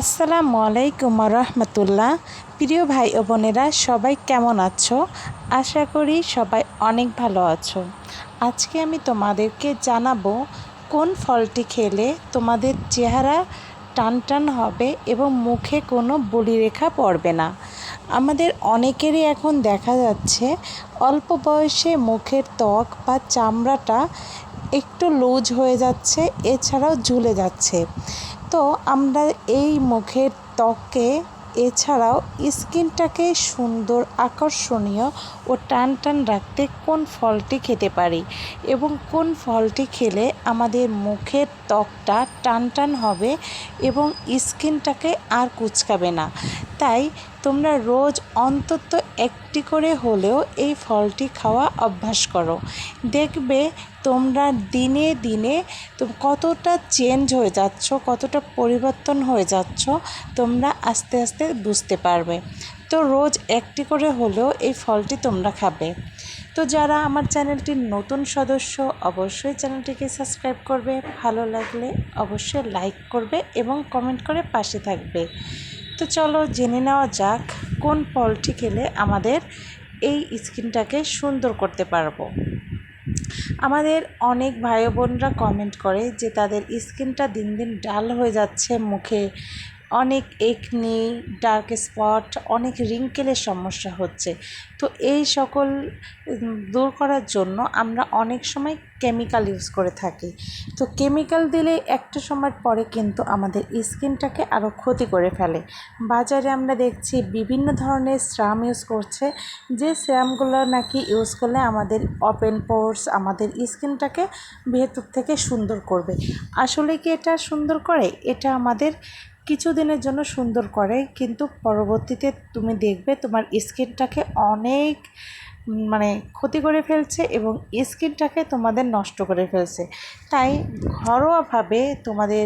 আসসালামু আলাইকুম রহমতুল্লাহ। প্রিয় ভাই ও বোনেরা, সবাই কেমন আছো? আশা করি সবাই অনেক ভালো আছো। আজকে আমি তোমাদেরকে জানাব কোন ফলটি খেলে তোমাদের চেহারা টান টান হবে এবং মুখে কোনো বলিরেখা পড়বে না। আমাদের অনেকেরই এখন দেখা যাচ্ছে অল্প বয়সে মুখের ত্বক বা চামড়াটা একটু লুজ হয়ে যাচ্ছে, এছাড়াও ঝুলে যাচ্ছে। তো আমরা এই মুখের ত্বকে এছাড়াও স্কিনটাকে সুন্দর, আকর্ষণীয় ও টান টান রাখতে কোন ফলটি খেতে পারি এবং কোন ফলটি খেলে আমাদের মুখের ত্বকটা টান টান হবে এবং স্কিনটাকে আর কুচকাবে না। তাই তোমরা রোজ অন্তত একটি করে হলেও এই ফলটি খাওয়া অভ্যাস করো। দেখবে তোমরা দিনে দিনে কতটা চেঞ্জ হয়ে যাচ্ছ, কতটা পরিবর্তন হয়ে যাচ্ছ, তোমরা আস্তে আস্তে বুঝতে পারবে। তো রোজ একটি করে হলেও এই ফলটি তোমরা খাবে। তো যারা আমার চ্যানেলটির নতুন সদস্য, অবশ্যই চ্যানেলটিকে সাবস্ক্রাইব করবে। ভালো লাগলে অবশ্যই লাইক করবে এবং কমেন্ট করে পাশে থাকবে। তো চলো জেনে নেওয়া যাক কোন ফলটি খেলে আমাদের এই স্কিনটাকে সুন্দর করতে পারব। আমাদের অনেক ভাই বোনরা কমেন্ট করে যে তাদের স্কিনটা দিন দিন ডাল হয়ে যাচ্ছে মুখে। অনেক একনি ডার্ক স্পট অনেক রিঙ্কেলের সমস্যা হচ্ছে। তো এই সকল দূর করার জন্য আমরা অনেক সময় কেমিক্যাল ইউজ করে থাকি। তো কেমিক্যাল দিলে একটা সময় পরে কিন্তু আমাদের স্কিনটাকে আরও ক্ষতি করে ফেলে। বাজারে আমরা দেখছি বিভিন্ন ধরনের শ্রাম ইউজ করছে। যে শ্রামগুলো নাকি ইউজ করলে আমাদের ওপেন পোর্স আমাদের স্কিনটাকে ভেতর থেকে সুন্দর করবে। আসলে কি এটা সুন্দর করে? এটা আমাদের কিছুদিনের জন্য সুন্দর করে, কিন্তু পরবর্তীতে তুমি দেখবে তোমার স্কিনটাকে অনেক মানে ক্ষতি করে ফেলছে এবং স্কিনটাকে তোমাদের নষ্ট করে ফেলছে। তাই ঘরোয়াভাবে তোমাদের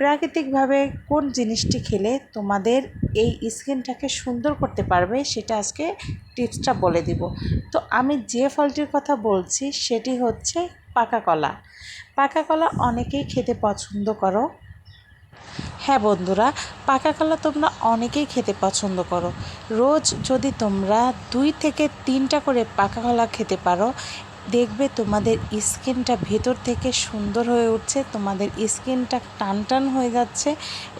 প্রাকৃতিকভাবে কোন জিনিসটি খেলে তোমাদের এই স্কিনটাকে সুন্দর করতে পারবে সেটা আজকে টিপসটা বলে দিব। তো আমি যে ফলটির কথা বলছি সেটি হচ্ছে পাকা কলা। পাকা কলা অনেকেই খেতে পছন্দ করো। হ্যাঁ বন্ধুরা, পাকা কলা তোমরা অনেকেই খেতে পছন্দ করো। রোজ যদি তোমরা দুই থেকে তিনটা করে পাকা কলা খেতে পারো, দেখবে তোমাদের স্কিনটা ভেতর থেকে সুন্দর হয়ে উঠছে, তোমাদের স্কিনটা টান টান হয়ে যাচ্ছে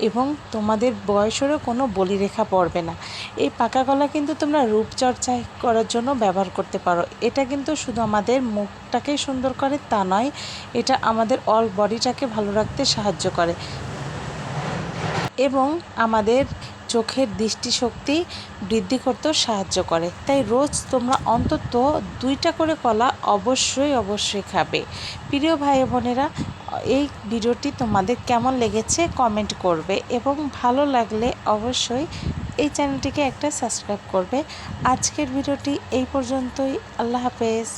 এবং তোমাদের বয়সেরও কোনো বলিরেখা পড়বে না। এই পাকা কলা কিন্তু তোমরা রূপচর্চা করার জন্য ব্যবহার করতে পারো। এটা কিন্তু শুধু আমাদের মুখটাকে সুন্দর করে তা নয়, এটা আমাদের অল বডিটাকে ভালো রাখতে সাহায্য করে। এবং আমাদের চোখের দৃষ্টিশক্তি বৃদ্ধি করতেও সাহায্য করে। তাই রোজ তোমরা অন্তত দুইটা করে কলা অবশ্যই অবশ্যই খাবে। প্রিয় ভাই বোনেরা, এই ভিডিওটি তোমাদের কেমন লেগেছে কমেন্ট করবে এবং ভালো লাগলে অবশ্যই এই চ্যানেলটিকে একটা সাবস্ক্রাইব করবে। আজকের ভিডিওটি এই পর্যন্তই। আল্লাহ হাফেজ।